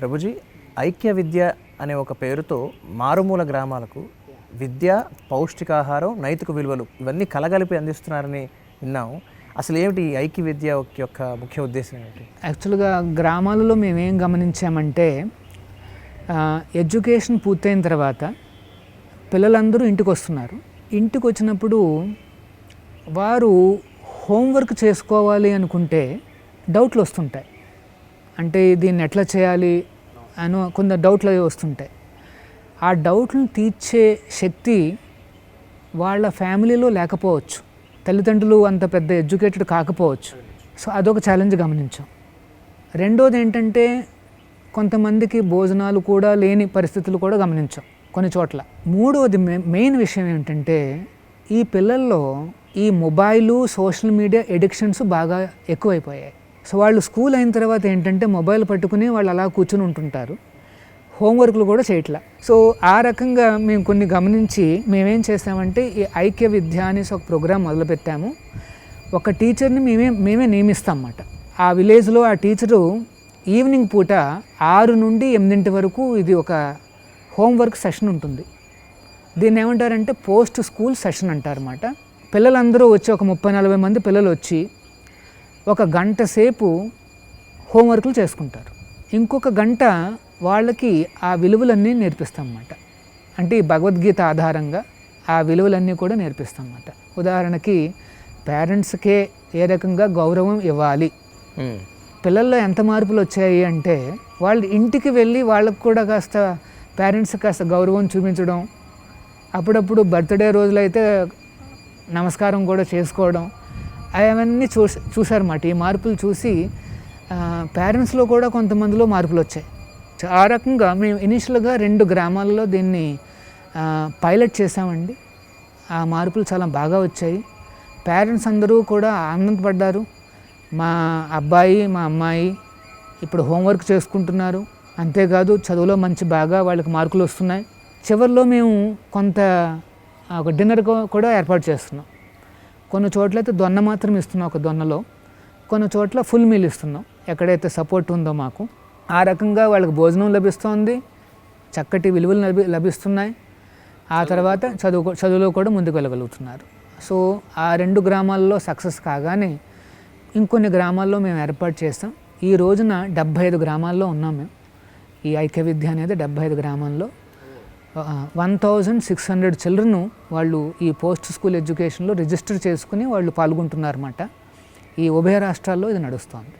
ప్రభుజీ ఐక్య విద్య అనే ఒక పేరుతో మారుమూల గ్రామాలకు విద్య పౌష్టికాహారం నైతిక విలువలు ఇవన్నీ కలగలిపి అందిస్తున్నారని విన్నాము. అసలు ఏమిటి ఈ ఐక్య విద్య యొక్క ముఖ్య ఉద్దేశం ఏమిటి? యాక్చువల్గా గ్రామాలలో మేము గమనించామంటే ఎడ్యుకేషన్ పూర్తయిన తర్వాత పిల్లలందరూ ఇంటికి వస్తున్నారు ఇంటికి వచ్చినప్పుడు వారు హోంవర్క్ చేసుకోవాలి అనుకుంటే డౌట్లు వస్తుంటాయి అంటే దీన్ని ఎట్లా చేయాలి అని కొంత డౌట్లు అవి వస్తుంటాయి. ఆ డౌట్లను తీర్చే శక్తి వాళ్ళ ఫ్యామిలీలో లేకపోవచ్చు. తల్లిదండ్రులు అంత పెద్ద ఎడ్యుకేటెడ్ కాకపోవచ్చు. సో అదొక ఛాలెంజ్ గమనించాం. రెండోది ఏంటంటే కొంతమందికి భోజనాలు కూడా లేని పరిస్థితులు కూడా గమనించాం కొన్ని చోట్ల. మూడవది మెయిన్ విషయం ఏంటంటే ఈ పిల్లల్లో ఈ మొబైలు సోషల్ మీడియా ఎడిక్షన్స్ బాగా ఎక్కువైపోయాయి. సో వాళ్ళు స్కూల్ అయిన తర్వాత ఏంటంటే మొబైల్ పట్టుకుని వాళ్ళు అలా కూర్చుని ఉంటుంటారు. హోంవర్క్లు కూడా చేయట్లా. సో ఆ రకంగా మేము కొన్ని గమనించి మేమేం చేసామంటే ఈ ఐక్య విద్య అనేసి ఒక ప్రోగ్రాం మొదలుపెట్టాము. ఒక టీచర్ని మేమే మేమే నియమిస్తాం అన్నమాట ఆ విలేజ్లో ఆ టీచరు ఈవినింగ్ పూట ఆరు నుండి ఎనిమిదింటి వరకు ఇది ఒక హోంవర్క్ సెషన్ ఉంటుంది. దీన్ని ఏమంటారంటే పోస్ట్ స్కూల్ సెషన్ అంటారన్నమాట. పిల్లలందరూ వచ్చి ఒక ముప్పై నలభై మంది పిల్లలు వచ్చి ఒక గంట సేపు హోంవర్క్లు చేసుకుంటారు. ఇంకొక గంట వాళ్ళకి ఆ విలువలన్నీ నేర్పిస్తాం అన్నమాట అంటే ఈ భగవద్గీత ఆధారంగా ఆ విలువలన్నీ కూడా నేర్పిస్తాం అన్నమాట ఉదాహరణకి పేరెంట్స్కే ఏ రకంగా గౌరవం ఇవ్వాలి. పిల్లల్లో ఎంత మార్పులు వచ్చాయి అంటే వాళ్ళు ఇంటికి వెళ్ళి వాళ్ళకు కూడా కాస్త పేరెంట్స్ కాస్త గౌరవం చూపించడం అప్పుడప్పుడు బర్త్డే రోజులైతే నమస్కారం కూడా చేసుకోవడం అవన్నీ చూసి చూసారన్నమాట ఈ మార్పులు చూసి పేరెంట్స్లో కూడా కొంతమందిలో మార్పులు వచ్చాయి. ఆ రకంగా మేము ఇనిషియల్గా రెండు గ్రామాల్లో దీన్ని పైలట్ చేసామండి ఆ మార్పులు చాలా బాగా వచ్చాయి. పేరెంట్స్ అందరూ కూడా ఆనందపడ్డారు. మా అబ్బాయి మా అమ్మాయి ఇప్పుడు హోంవర్క్ చేసుకుంటున్నారు. అంతేకాదు చదువులో మంచి బాగా వాళ్ళకి మార్కులు వస్తున్నాయి. చివరిలో మేము కొంత ఒక డిన్నర్ కూడా ఏర్పాటు చేస్తున్నాం. కొన్ని చోట్ల అయితే దొన్న మాత్రం ఇస్తున్నాం ఒక దొన్నలో. కొన్ని చోట్ల ఫుల్ మీల్ ఇస్తున్నాం. ఎక్కడైతే సపోర్ట్ ఉందో మాకు. ఆ రకంగా వాళ్ళకి భోజనం లభిస్తోంది. చక్కటి విలువలు లభి లభిస్తున్నాయి. ఆ తర్వాత చదువు చదువులో కూడా ముందుకు వెళ్ళగలుగుతున్నారు. సో ఆ రెండు గ్రామాల్లో సక్సెస్ కాగానే ఇంకొన్ని గ్రామాల్లో మేము ఏర్పాటు చేస్తాం. ఈ రోజున డెబ్భై ఐదు గ్రామాల్లో ఉన్నాం మేము. ఈ ఐక్య విద్య అనేది డెబ్భై ఐదు గ్రామాల్లో one thousand six hundred children వాళ్ళు ఈ పోస్ట్ స్కూల్ ఎడ్యుకేషన్లో రిజిస్టర్ చేసుకుని వాళ్ళు పాల్గొంటున్నారన్నమాట. ఈ ఉభయ రాష్ట్రాల్లో ఇది నడుస్తుంది.